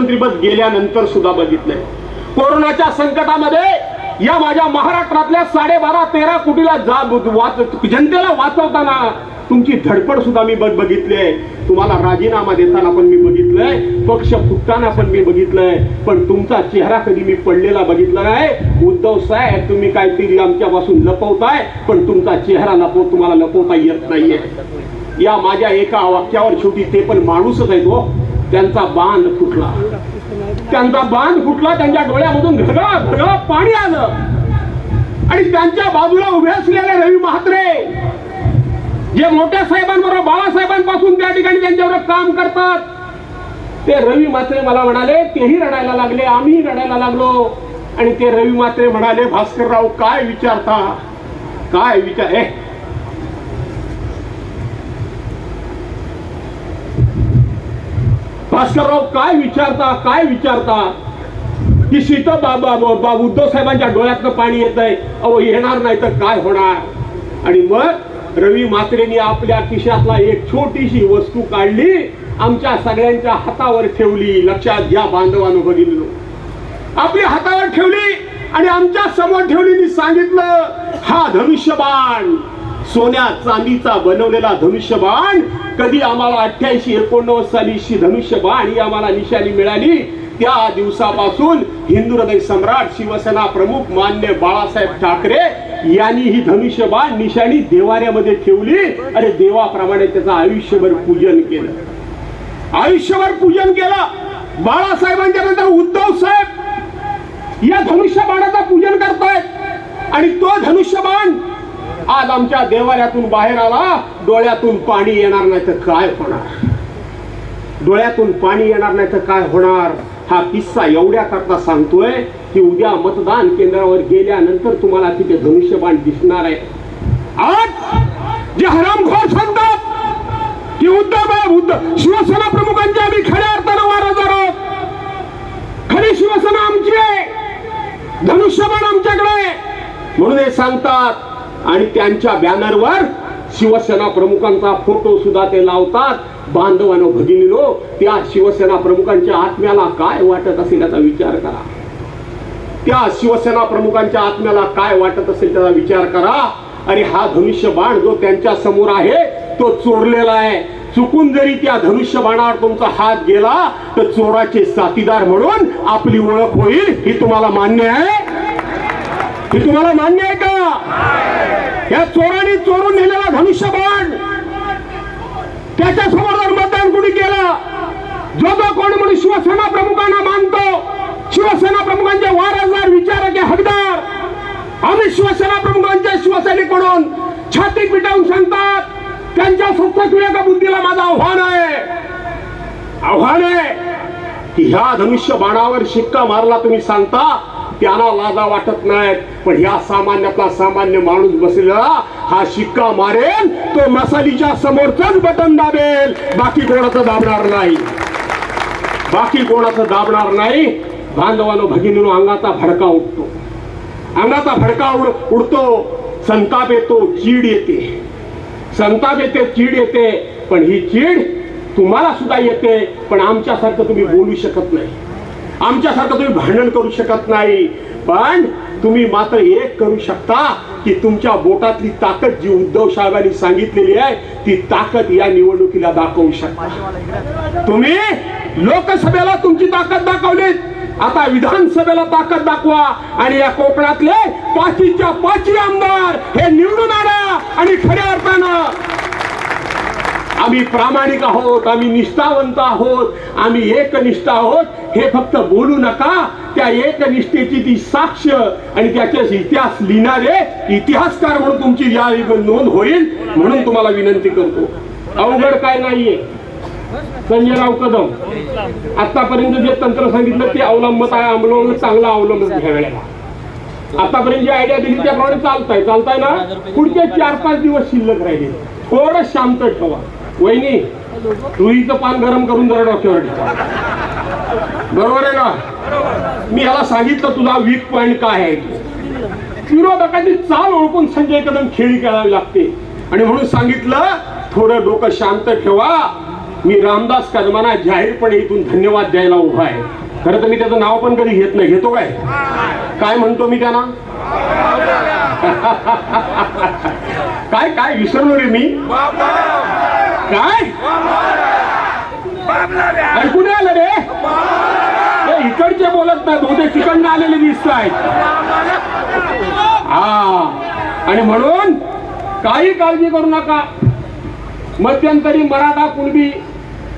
मुख्यमंत्रीपद गेल्यानंतर सुद्धा बघितलंय. कोरोनाच्या संकटामध्ये या माझ्या महाराष्ट्रातल्या साडेबारा तेरा कोटीला जा वाच जनतेला वाचवताना तुमची धडपड सुद्धा मी बघ बघितली तुम्हाला राजीनामा देताना पण मी बघितलंय. पक्ष फुटताना पण मी बघितलंय. पण तुमचा चेहरा कधी मी पडलेला बघितला नाही. उद्धव साहेब तुम्ही काहीतरी आमच्यापासून लपवताय पण तुमचा चेहरा लपव तुम्हाला लपवता येत नाहीये. या माझ्या एका वाक्यावर शेवटी ते पण माणूसच आहे तो हो. त्यांचा बांध फुटला. त्यांचा बांध फुटला त्यांच्या डोळ्यामधून घडा घडा पाणी आलं. आणि त्यांच्या बाजूला उभे असलेले रवी म्हात्रे जे मोठ्या साहेबांबरोबर बाळासाहेबांपासून त्या ठिकाणी त्यांच्यावर काम करतात ते रवी म्हात्रे मला म्हणाले तेही रडायला लागले आम्ही रडायला लागलो. आणि ते रवी म्हात्रे म्हणाले भास्करराव काय विचारता? काय विचार भास्करराव काय विचारता काय विचारता? की सीता बाबा बाबा उद्धव साहेबांच्या डोळ्यातनं पाणी येत आहे अहो येणार नाही तर काय होणार? आणि मग रवी मात्रेनी आपल्या खिशातला एक छोटीशी वस्तू काढली आमच्या सगळ्यांच्या हातावर ठेवली. लक्षात घ्या बांधवानं बघितलं आपल्या हातावर ठेवली आणि आमच्यासमोर ठेवली. मी सांगितलं हा धनुष्यबाण सोन्या चांदीचा बनवलेला धनुष्यबाण कधी आम्हाला अठ्ठ्याऐंशी एकोणनव्वद सालीशी धनुष्यबाण ही आम्हाला निशाणी मिळाली. त्या दिवसापासून हिंदू हृदय सम्राट शिवसेना प्रमुख मान्य बाळासाहेब ठाकरे यांनी ही धनुष्यबाण निशाणी देवाऱ्यामध्ये ठेवली. आणि देवाप्रमाणे त्याचं आयुष्यभर पूजन केलं. आयुष्यभर पूजन केलं. बाळासाहेबांच्या नंतर उद्धव साहेब या धनुष्यबाणाचं पूजन करतायत. आणि तो धनुष्यबाण आज आमच्या देवाऱ्यातून बाहेर आला डोळ्यातून पाणी येणार नाही तर काय होणार? डोळ्यातून पाणी येणार नाही तर काय होणार? हा किस्सा एवढ्या करता सांगतोय की उद्या मतदान केंद्रावर गेल्यानंतर तुम्हाला तिथे धनुष्यबाण दिसणार आहे. आज जे हरामखोर सांगतात की उद्धव उद्धव शिवसेना प्रमुखांच्या आम्ही खऱ्या अर्थानं वारसदार आहोत. खरी शिवसेना आमची आहे. धनुष्यबाण आमच्याकडे म्हणून हे सांगतात आणि त्यांच्या बॅनरवर शिवसेना प्रमुखांचा फोटो सुद्धा ते लावतात. बांधवानो भगिनीनो त्या शिवसेना प्रमुखांच्या आत्म्याला काय वाटत असेल याचा विचार करा. त्या शिवसेना प्रमुखांच्या आत्म्याला काय वाटत असेल त्याचा विचार करा. आणि हा धनुष्य बाण जो त्यांच्यासमोर आहे तो चोरलेला आहे. चुकून जरी त्या धनुष्य बाणावर तुमचा हात गेला तर चोराचे साथीदार म्हणून आपली ओळख होईल ही तुम्हाला मान्य आहे. ही तुम्हाला मान्य आहे का? या चोराने चोरून नेलेला धनुष्य बाण. त्याच्यासमोर जर मतदान कुणी केलं जो जो कोण म्हणून शिवसेना प्रमुखांना मानतो शिवसेना प्रमुखांचे वारसदार विचाराचे हकदार आम्ही शिवसेना प्रमुखांच्या शिवसेनेकडून छाती पिटावून सांगतात त्यांच्या सत्ता बुद्धीला माझं आव्हान आहे? आव्हान आहे की ह्या धनुष्य बाणावर शिक्का मारला तुम्ही सांगता त्यांना लाजा वाटत नाहीत. पण ह्या सामान्यातला सामान्य माणूस बसलेला हा शिक्का मारेल तो मसालीच्या समोरच बटन दाबेल. बाकी कोणाचं दाबणार नाही. बाकी कोणाचं दाबणार नाही. बांधवानो भगिनीनो अंगाचा भडका उठतो अंगाचा भडका उड उडतो. संताप येतो चीड येते. संताप येते चीड येते. पण ही चीड तुम्हाला सुद्धा येते पण आमच्यासारखं तुम्ही बोलू शकत नाही. आमच्यासारखं तुम्ही भांडण करू शकत नाही. पण तुम्ही मात्र एक करू शकता की तुमच्या बोटातली ताकद जी उद्धव साहेबांनी सांगितलेली आहे ती ताकद या निवडणुकीला दाखवू शकता. तुम्ही लोकसभेला तुमची ताकद दाखवली. आता विधानसभेला ताकद दाखवा आणि या कोकणातले पाचीच्या पाचवी आमदार हे निवडून आणा आणि खऱ्या अर्थानं आम्ही प्रामाणिक आहोत आम्ही निष्ठावंत आहोत आम्ही एकनिष्ठ आहोत. हे फक्त बोलू नका. त्या एकनिष्ठेची ती साक्ष आणि त्याचे इतिहास लिहिणारे इतिहासकार म्हणून तुमची या नोंद होईल म्हणून तुम्हाला विनंती करतो. अवघड काय नाहीये. संजयराव कदम. आतापर्यंत जे तंत्र सांगितलं ते अवलंबत आहे. अवलंब चांगला अवलंबत वेळेला आतापर्यंत जी आयडिया दिली त्याप्रमाणे चालताय. चालताय ना? पुढचे चार पाच दिवस शिल्लक राहिले. थोडं शांत ठेवा. वहिनी रुईचं पान गरम करून जरा डॉक्टर बरोबर आहे ना? मी ह्याला सांगितलं तुझा वीक पॉइंट काय आहे विरोधकाची चाल ओळखून संजय कदम खेळी खेळावी लागते. आणि म्हणून सांगितलं थोडं डोकं शांत ठेवा. मी रामदास कदमांना जाहीरपणे इथून धन्यवाद द्यायला उभा आहे. खरं तर मी त्याचं नाव पण कधी घेत नाही. घेतो काय? काय म्हणतो मी त्यांना? काय काय विसरलो रे मी? काय? ऐकून आलं रे? इकडचे बोलत नाही बहुतेक तिकडनं आलेले दिसत आहेत हा. आणि म्हणून काही काळजी करू नका. मध्यंतरी मराठा कुणबी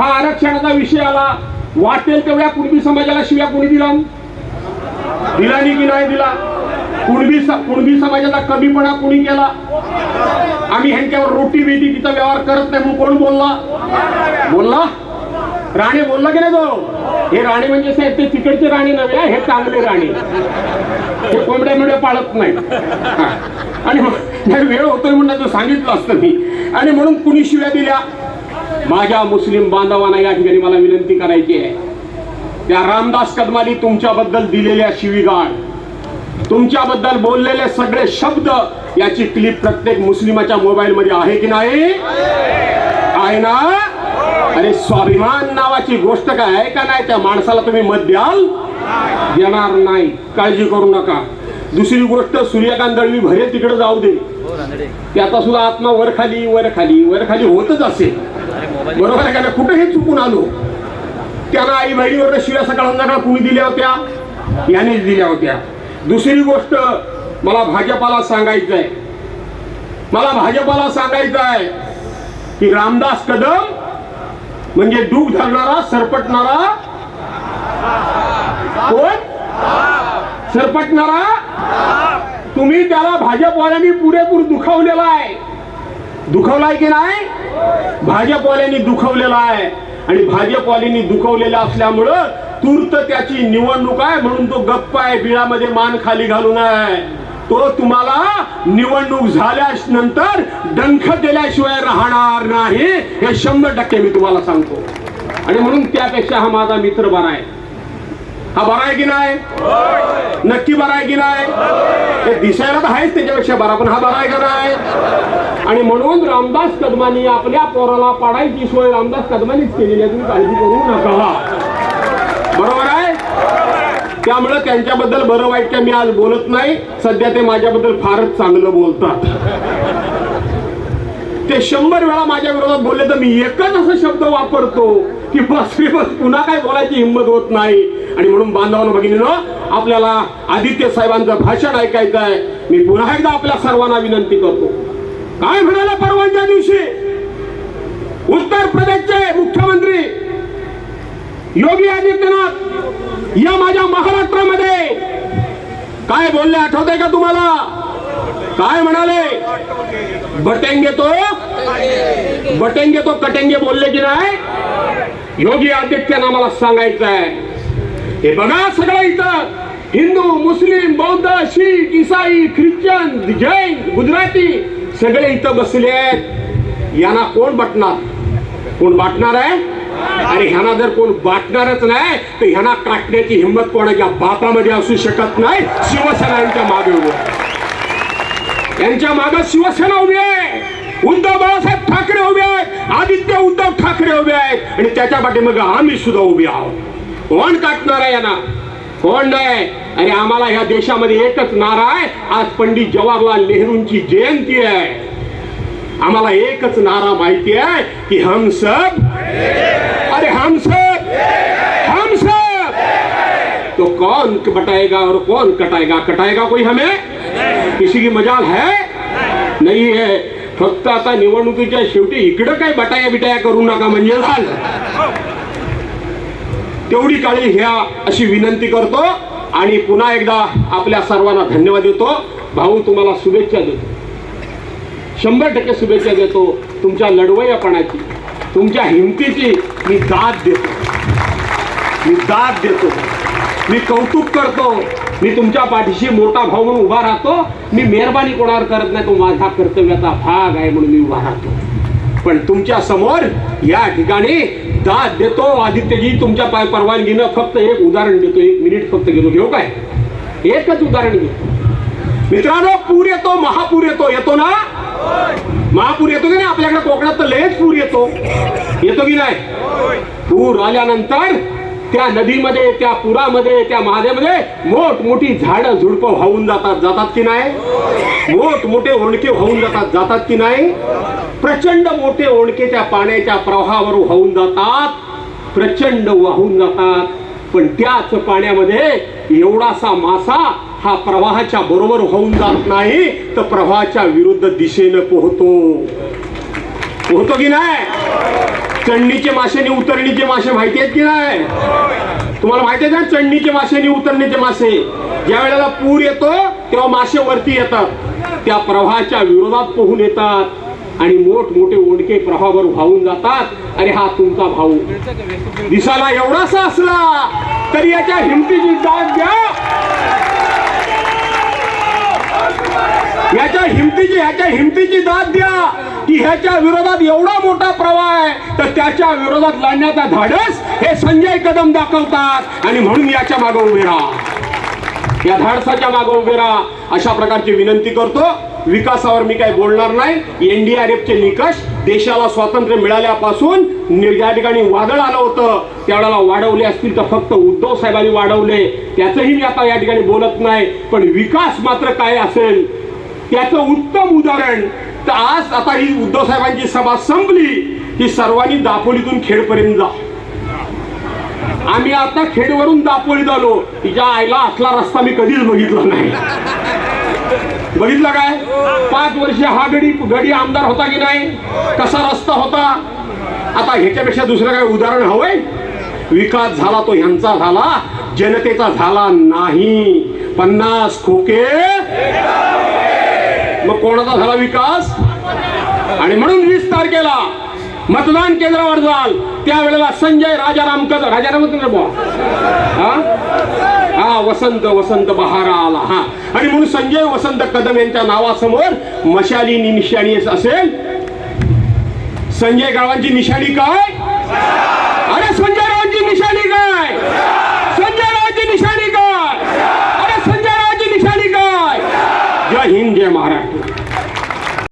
हा आरक्षणाचा विषय आला. वाटेल तेवढ्या कुणबी समाजाला शिव्या कुणी दिला? दिला नाही की नाही दिला? कुणबी कुणबी समाजाचा कमीपणा कुणी केला? आम्ही ह्यांच्यावर रोटी वेदी तिचा व्यवहार करत नाही. म्हणून कोण बोलला? बोलला? राणे बोलला की नाही तो? हे राणे म्हणजे साहेब ते तिकडचे राणे नव्हे हे चांगले राणे. हे कोंबड्या मिळ्या पाळत नाही आणि मग वेळ होतोय म्हणून तो सांगितलं असतं मी. आणि म्हणून कुणी शिव्या दिल्या? माझ्या मुस्लिम बांधवांना या ठिकाणी मला विनंती करायची आहे. त्या रामदास कदमाली तुमच्याबद्दल दिलेल्या शिवीगाळ तुमच्याबद्दल बोललेले सगळे शब्द याची क्लिप प्रत्येक मुस्लिमाच्या मोबाईल मध्ये आहे की नाही? आहे ना? अरे स्वाभिमान नावाची गोष्ट काय आहे का नाही? त्या माणसाला तुम्ही मत द्याल? देणार नाही. काळजी करू नका. दुसरी गोष्ट सूर्यकांत दळवी भरे तिकडे जाऊ दे. त्याचा सुद्धा आत्मा वर खाली वर खाली वर खाली होतच असेल बरोबर आहे का कुठे हे चुकून आलो. त्यांना आई बहिणीवर शिव्या सकाळ संध्याकाळ कुणी दिल्या होत्या? यानेच दिल्या होत्या. दुसरी गोष्ट मला भाजपाला सांगायचं आहे मला भाजपाला सांगायचं आहे की रामदास कदम म्हणजे दुःख धरणारा सरपटणारा कोण? सरपटणारा? तुम्ही त्याला भाजपवाल्यांनी पुरेपूर दुखावलेला आहे. दुखावलाय की नाही? भाजपवाल्यांनी दुखवलेला आहे. आणि भाजपवालींनी दुखवलेला असल्यामुळं तूर्त त्याची निवडणूक आहे म्हणून तो गप्प आहे बिळामध्ये मान खाली घालून आहे. तो तुम्हाला निवडणूक झाल्या नंतर डंख दिल्याशिवाय राहणार नाही हे शंभर टक्के मी तुम्हाला सांगतो. आणि म्हणून त्यापेक्षा हा माझा मित्र बरा आहे. हा बरा आहे की नाही? नक्की बरा आहे की नाही? दिसायला तर आहेच त्याच्यापेक्षा बरा पण हा बरा आहे का नाही? आणि म्हणून रामदास कदमानी आपल्या पोराला पाडायची सोय रामदास कदमानीच केलेली आहे. तुम्ही काळजी करू नका. बरोबर आहे? त्यामुळे त्यांच्याबद्दल बरं वाईट काय मी आज बोलत नाही. सध्या ते माझ्याबद्दल फारच चांगलं बोलतात. ते शंभर वेळा माझ्या विरोधात बोलले तर मी एकच असं शब्द वापरतो की बस रे बस पुन्हा काय बोलायची हिंमत होत नाही. आणि म्हणून बांधवानं भगिनीनं आपल्याला आदित्य साहेबांचं भाषण ऐकायचं आहे मी पुन्हा एकदा आपल्या सर्वांना विनंती करतो. काय म्हणाला परवाच्या दिवशी? उत्तर प्रदेशचे मुख्यमंत्री योगी आदित्यनाथ या माझ्या महाराष्ट्रामध्ये. काय बोलले आठवतंय का तुम्हाला? काय म्हणाले? बटेंगे तो? बटेंगे तो कटेंगे बोलले की नाही? योगी आदित्यनाथ मला सांगायचं आहे हे बघा सगळं इथं. हिंदू मुस्लिम बौद्ध शीख इसाई ख्रिश्चन जैन गुजराती सगळे इथं बसले आहेत. यांना कोण बटणार? कोण बाटणार आहे? आणि ह्यांना जर कोण बाटणारच नाही तर ह्यांना काटण्याची हिंमत कोणाच्या बापामध्ये असू शकत नाही. शिवसेना यांच्या मागे उभं यांच्या मागे शिवसेना उभी आहे. उद्धव बाळासाहेब ठाकरे उभे आहेत. आदित्य उद्धव ठाकरे उभे आहेत. आणि त्याच्या पाठीमागे आम्ही सुद्धा उभे आहोत. कोण काटणार आहे यांना? कोण नाही? आणि आम्हाला ह्या देशामध्ये एकच नारा आहे. आज पंडित जवाहरलाल नेहरूंची जयंती आहे. आम्हाला एकच नारा माहिती आहे की हम सब अरे हम सब हम सब तो कौन बटाएगा और कौन कटाएगा? कटाएगा कोई हमें? किसी की मजाल है? नाही है। फक्त आता निवडणुकीच्या शेवटी इकडं काय बटाया बिटाया करू नका म्हणजे झालं तेवढी काळजी घ्या अशी विनंती करतो आणि पुन्हा एकदा आपल्या सर्वांना धन्यवाद देतो. भाऊ तुम्हाला शुभेच्छा देतो. शंभर टक्के शुभेच्छा देतो तुमच्या लढवयपणाची तुमच्या हिमतीची मी दाद देतो. मी दाद देतो. मी कौतुक करतो. मी तुमच्या पाठीशी मोठा भाऊ म्हणून उभा राहतो. मी मेहरबानी कोणावर करत नाही तो माझा कर्तव्याचा भाग आहे म्हणून मी उभा राहतो. पण तुमच्यासमोर या ठिकाणी दाद देतो आदित्यजी तुमच्या पाय परवानगीनं फक्त एक उदाहरण देतो एक मिनिट फक्त घेतो. घेऊ काय? एकच उदाहरण घेतो. मित्रांनो पूर येतो महापूर येतो. येतो ना? महापूर येतो की नाही? आपल्याकडे कोकणात तर लयच पूर येतो. येतो की नाही? पूर आल्यानंतर त्या नदीमध्ये त्या पुरामध्ये त्या महादेमध्ये मोठमोठी झाडं झुडपं वाहून जातात. जातात की नाही? मोठमोठे होणके वाहून जातात. जातात की नाही? प्रचंड मोठे ओणके त्या पाण्याच्या प्रवाहावर वाहून जातात. प्रचंड वाहून जातात. पण त्याच पाण्यामध्ये एवढासा मासा हा प्रवाहाच्या बरोबर होऊन जात नाही तर प्रवाहाच्या विरुद्ध दिशेनं पोहतो. पोहतो की नाही? चढणीचे मासे आणि उतरणीचे मासे माहिती आहेत की नाही? तुम्हाला माहिती आहे ना चढणीचे मासे आणि उतरणीचे मासे. ज्या वेळेला पूर येतो तेव्हा मासे वरती येतात. त्या प्रवाहाच्या विरोधात पोहून येतात. आणि मोठमोठे ओंडके प्रभावर वाहून जातात. आणि हा तुमचा भाऊ. दिसाला एवढासा असला तरी याच्या हिमतीची दाद द्या. याच्या हिमतीची ह्याच्या हिमतीची दाद द्या की ह्याच्या विरोधात एवढा मोठा प्रवाह आहे तर त्याच्या विरोधात लढण्याचा धाडस हे संजय कदम दाखवतात. आणि म्हणून याच्या मागे उभे राहा. या धाडसाच्या मागे उभे राहा. अशा प्रकारची विनंती करतो. विकासावर मी काही बोलणार नाही. एनडीआरएफचे निकष देशाला स्वातंत्र्य मिळाल्यापासून या ज्या ठिकाणी वादळ आलं होतं त्यावेळेला वाढवले असतील तर फक्त उद्धव साहेबांनी वाढवले. त्याचंही मी आता या ठिकाणी बोलत नाही पण विकास मात्र काय असेल त्याचं उत्तम उदाहरण तर आज आता ही उद्धव साहेबांची सभा संपली की सर्वांनी दापोलीतून खेडपर्यंत जा. आम्ही आता खेडवरून दापोलीत आलो. तिच्या आईला असला रस्ता मी कधीच बघितला नाही. बघितलं काय? पाच वर्ष हा गडी गडी आमदार होता की नाही? कसा रस्ता होता? आता ह्याच्यापेक्षा दुसरं काय उदाहरण हवंय? विकास झाला तो ह्यांचा झाला जनतेचा झाला नाही. पन्नास खोके. मग कोणाचा झाला विकास? आणि म्हणून वीस तारखेला मतदान केंद्रावर जाल. त्यावेळेला संजय राजाराम कदम राजाराम कदम बुवा. वसंत वसंत बहारा आला हा. आणि म्हणून संजय वसंत कदम यांच्या नावासमोर मशाली निशाणी असेल. संजय गावांची निशाणी काय?